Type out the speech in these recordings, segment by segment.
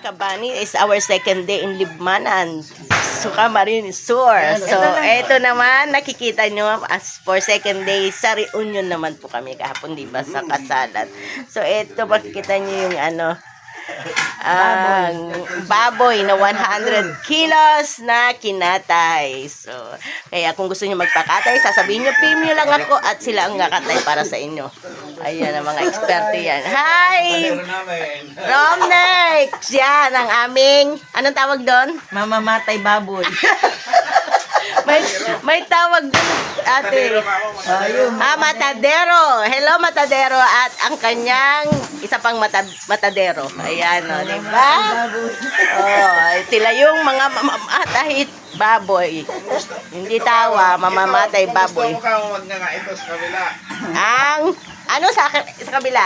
Kabani is our second day in Libmanan. Suka Marine Sur. So, eto naman, nakikita nyo, as for second day, sa reunion naman po kami kahapon, di ba, sa kasalan. So, eto, makikita nyo yung ano, ang baboy na 100 kilos na kinatay. So, kaya kung gusto niyo magpakatay, sasabihin niyo, pim nyo lang ako at sila ang nakatay para sa inyo. Ayan ang mga eksperto yan. Hi! Romnex! Yan ang aming, anong tawag doon? Mamamatay baboy. May, may tawag doon, ate. Ah, Matadero. Hello, Matadero. At ang kanyang isa pang mata, Matadero. Ayan, o, di ba? Oh, sila yung mga mamamatay baboy. Hindi tawa, mamamatay baboy. Gusto mo kang wag nga nga ito sa kabila. Ang, ano sa, sa kabila?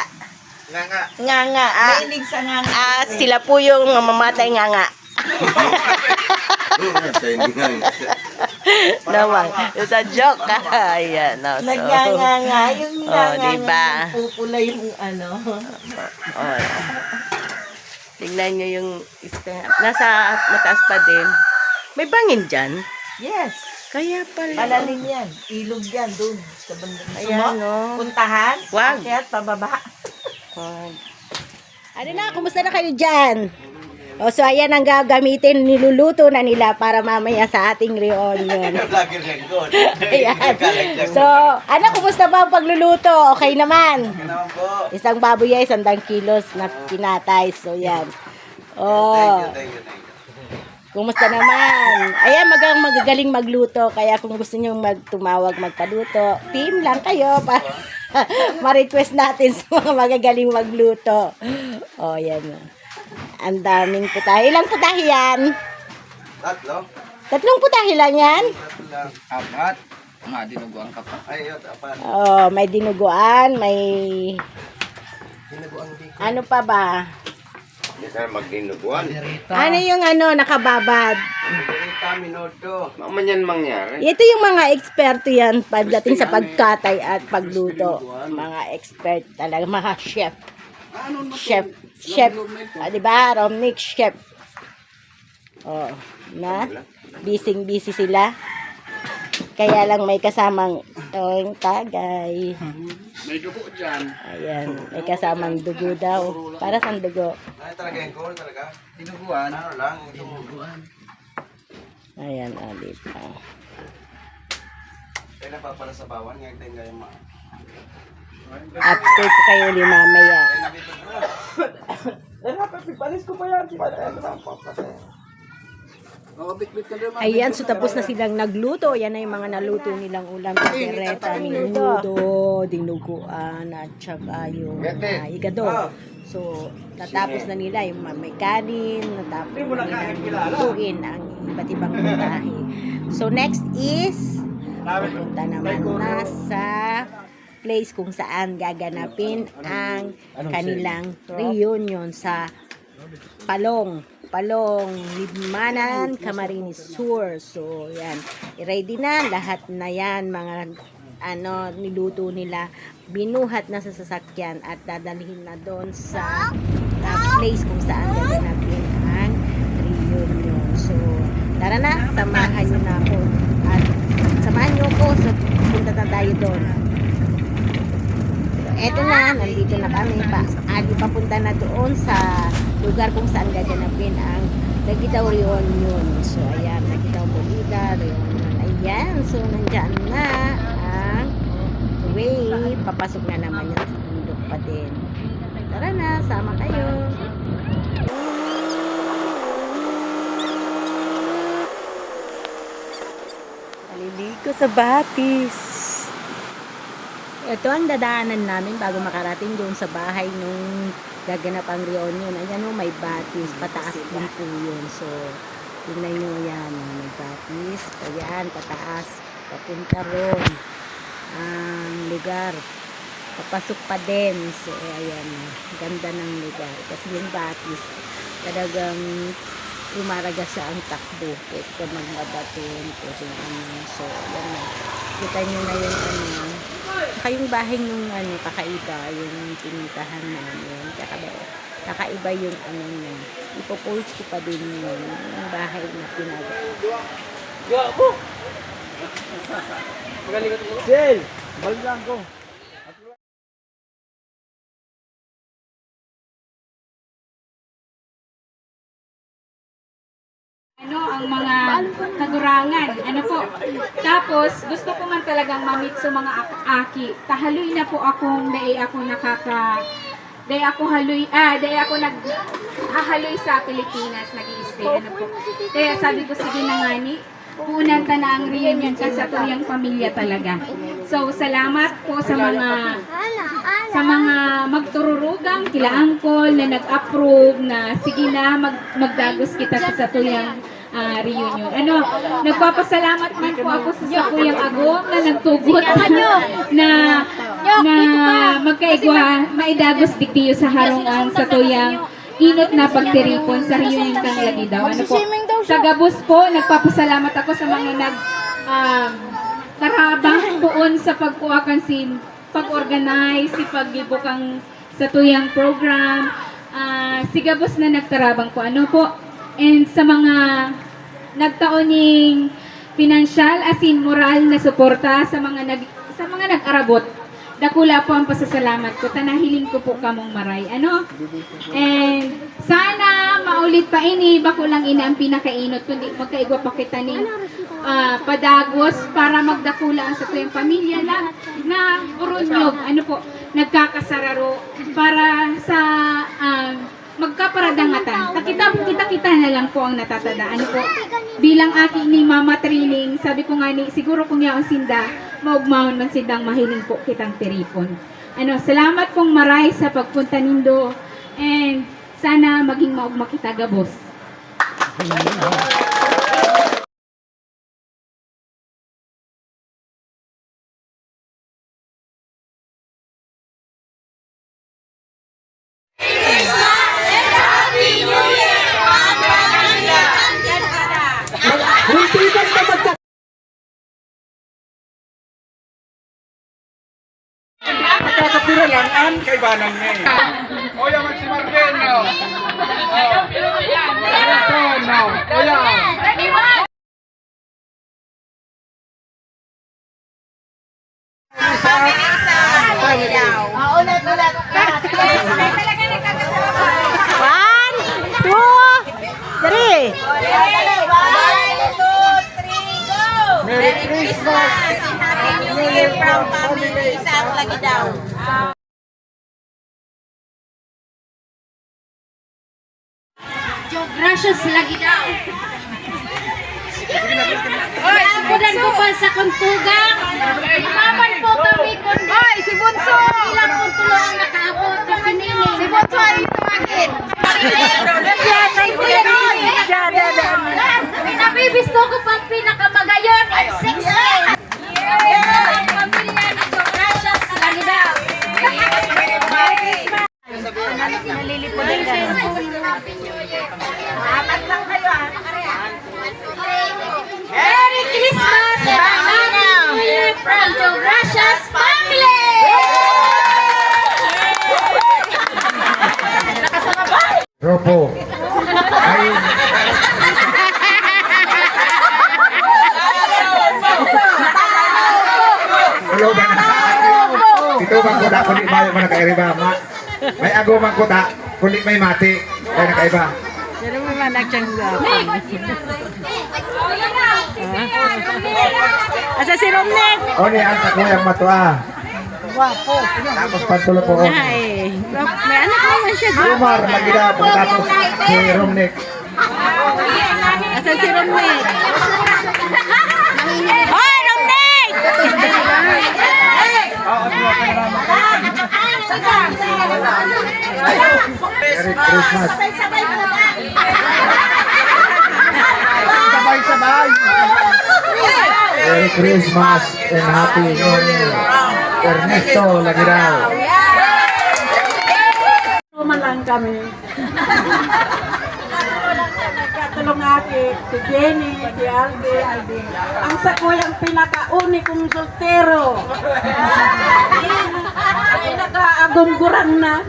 Nga nga. Nga nga. Ah, sa nga. ah, sila po yung mamamatay nga nga. Naman. It's a joke. ah. Ayan. No, so, Nagnganga yung Oh, diba? pupula yung ano. Oh. Tingnan nyo yung step. Nasa mataas pa din. May bangin dyan. Yes. Kaya pala. Palalim yan. Ilog yan doon. Sa banda. Gusto Ayan, no. Puntahan? Wag. Akyat, pababa. Ano na, kumusta na kayo dyan? O, so ayan ang gagamitin, niluluto na nila para mamaya sa ating reunion. Ayan. So, ano, kumusta ba ang pagluluto? Okay naman. Naman po. Isang baboy ay isang kilos na pinatay. So, yan. Oh. Thank you, thank you. Kumusta naman? Ayan, magang magagaling magluto. Kaya kung gusto nyo magtumawag, magpaluto, team lang kayo para ma-request natin sa mga magagaling magluto. O, oh, yan. Ang daming putahe. Ilang putahe yan? Tatlo? Tatlong putahe lang yan? Tatlo lang. Apat. Nga, dinuguan ka pa. Ay, yun, apat. Oh, may dinuguan, may... Ano pa ba? Hindi tayo magdinuguan. Ano yung ano, nakababad? Dirita, minuto. Mamanyan mangyari. Ito yung mga eksperto yan pagdating sa pagkatay at pagluto. Mga expert talaga, mga chef. Chef. Chef. Ah, di ba? Romnick, chef. Oh, na? Busy busy sila. Kaya lang may kasamang oh, yung tagay. May dugo dyan. Ayan, may kasamang dugo daw. Para sa dugo. Ay, talaga yung call, talaga. Dinuguan. Ano lang, dinuguan. Ayan, ah, di ba? Kaya pa para sa bawan, ngayon tayo ngayon ma. Update ko kayo ulit mamaya. Ay. Ay. Ay. Ayan, so tapos na silang nagluto. Yan na yung mga naluto nilang ulam. Katereta, minudo, dinuguan, at saka yung uh, igado. So, natapos na nila yung may kanin, natapos na nilang lutuin ang iba't ibang putahe. So, next is, pupunta naman na sa place kung saan gaganapin ang kanilang reunion sa Palong. Palong, Libmanan, Camarines Sur. So, yan. I-ready na. Lahat na yan. Mga ano, niluto nila. Binuhat na sa sasakyan at dadalhin na doon sa uh, place kung saan gaganapin ang reunion. So, tara na. Samahan nyo na ako. At samahan nyo ako sa punta na tayo doon. Eto na. Nandito na kami. Pa, adi papunta na doon sa lugar kung saan gaganapin ang Nagitaw Reunion. So, ayan, Nagitaw Bolida, Reunion. Ayan, so, nandyan na ang way. Papasok na naman yung bundok pa din. Tara na, sama kayo. Maliligo sa batis. Ito ang dadaanan namin bago makarating doon sa bahay nung gaganap ang reunion. Ayan o, may batis. Pataas din po yun. So, tingnan nyo yan. May batis. Ayan, pataas. Papunta ron. Ang lugar. Papasok pa din. So, ayan. Ganda ng lugar. Kasi yung batis, talagang rumaraga sa ang takbo. Pwede ka magmabaton, pwede ano. So, yan na. Kita nyo na yung ano. Saka yung bahay nung ano, kakaiba, yung pinitahan namin. Kakaba, kakaiba yung ano niya. Ipopost ko pa din yun. Yung bahay na pinagawa. Jel, balik lang ko. Kagurangan. Ano po. Tapos, gusto ko man talagang mamit sa mga ak- aki. Tahaloy na po akong dahil ako nakaka... Dahil ako haloy, ah, dahil ako nag hahaloy sa Pilipinas, nag stay ano po. Kaya sabi ko, sige na nga ni, puunan ta na ang reunion ka sa tuyang pamilya talaga. So, salamat po sa mga sa mga magtururugang kila Angkol na nag-approve na sige na mag magdagos kita sa satuyang ah, reunion. Ano, nagpapasalamat man po ako sa satuyang agom na nagtugot na na magkaigwa maidagos digdiyo sa harungan sa tuyang inot na pagtiripon sa reunion kang lagi daw. Ano po? Sa gabos po, nagpapasalamat ako sa mga nag um, karabang buon sa pagkuwakan si pag-organize, si pagbibukang sa tuyang program, ah, si Gabos na nagtarabang po. Ano po? And sa mga nagtaoning financial as in moral na suporta sa mga nag sa mga nag-arabot. Dakula po ang pasasalamat ko. Tanahiling ko po kamong maray. Ano? And sana maulit pa ini, bako lang ina ang pinakainot, kundi magkaigwa pa kita ni ah, padagos para magdakula ang sa tuyang pamilya na na urunyog, ano po, nagkakasararo para sa um, magkaparadangatan. Takita kita kita na lang po ang natatada. Ano po, bilang aking ni Mama Training, sabi ko nga ni, siguro kung yaong sinda, maugmahon man sindang mahiling po kitang tiripon. Ano, salamat pong maray sa pagpunta nindo and sana maging maugma kita gabos. Magkakapirangan kay Banang May. O yan, si Marvin, no? Ito, no? O yan. One, two, three. Merry Christmas! Gracias lagi daw. Nakudan ko pa sa kuntugang. Ropo. Ay. Hello ba na? Ito bang kuda kulit bayo mo nakaiba ma? May ago mang kuda kulit may mati. Ay nakaiba. Pero may managsyangga. Asa si Romnek? O ni ang kakuyang matua. Wapo. Tapos pantulo po. Ay, may anak naman siya. Lumar magida pagkatapos si Romnick. Asa si Romnek? Hoy, Romnek! Merry Christmas. Sabay-sabay! Merry Christmas and Happy New Year. Ernesto Lagirao. Man lang kami. tulong aki, si Jenny, si Albi, Albi. Ang sa kuyang pinakauni kong soltero. Ay nakaagumgurang na.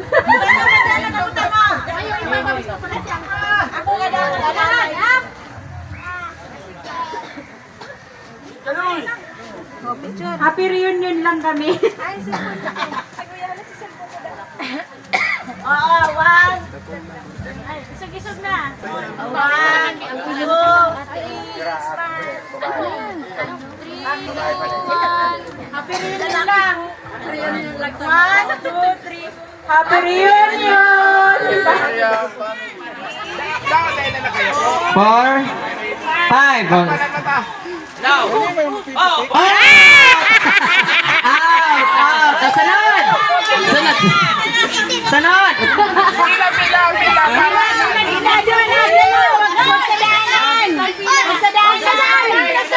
Happy reunion lang kami. Oo, one. Ay, isog-isog na. One, two, Happy reunion lang. One, two, three. Happy reunion! Four, five. Now! Oh! Out! Out! Ah, Sunod! Sunod! Sunod!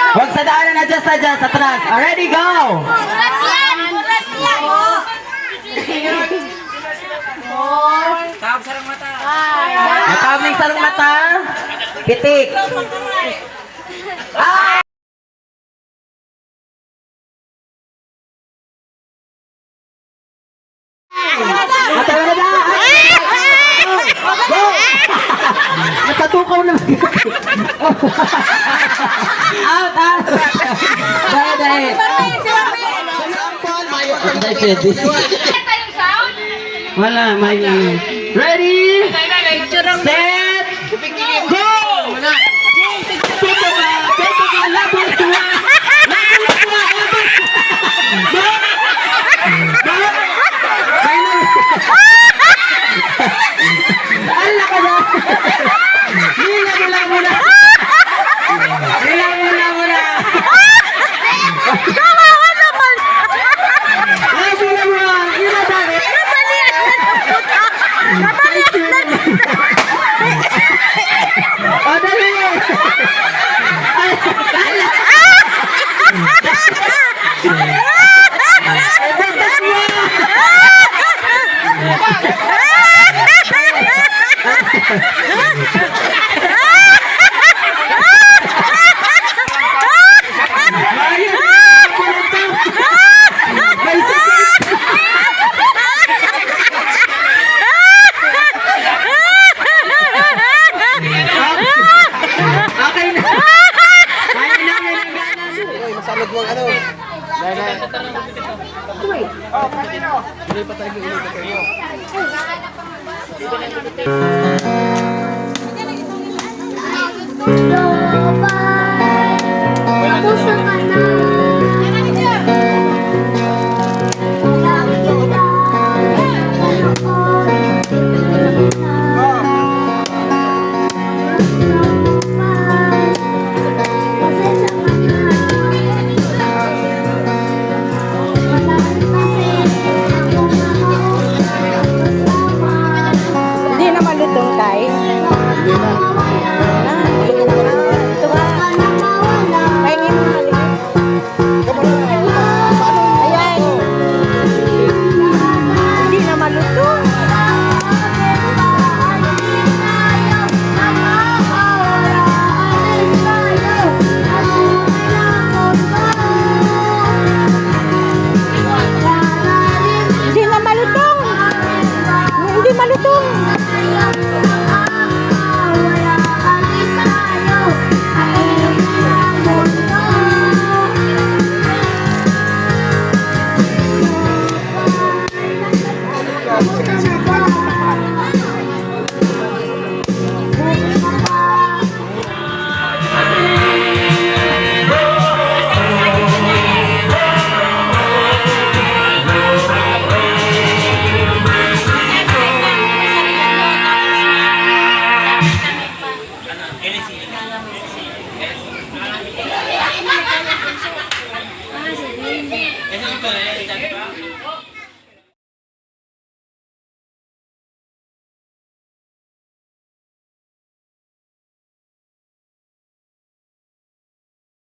Huwag sa daanan, adjust, adjust, atras. Already, go! Matawag ng sarong mata. Pitik. Ah! Matawa na ba? Go! Natatukaw na. out, out. Dahil, dahil. Wala, may... Ready? Set! Go! Teka ba? Teka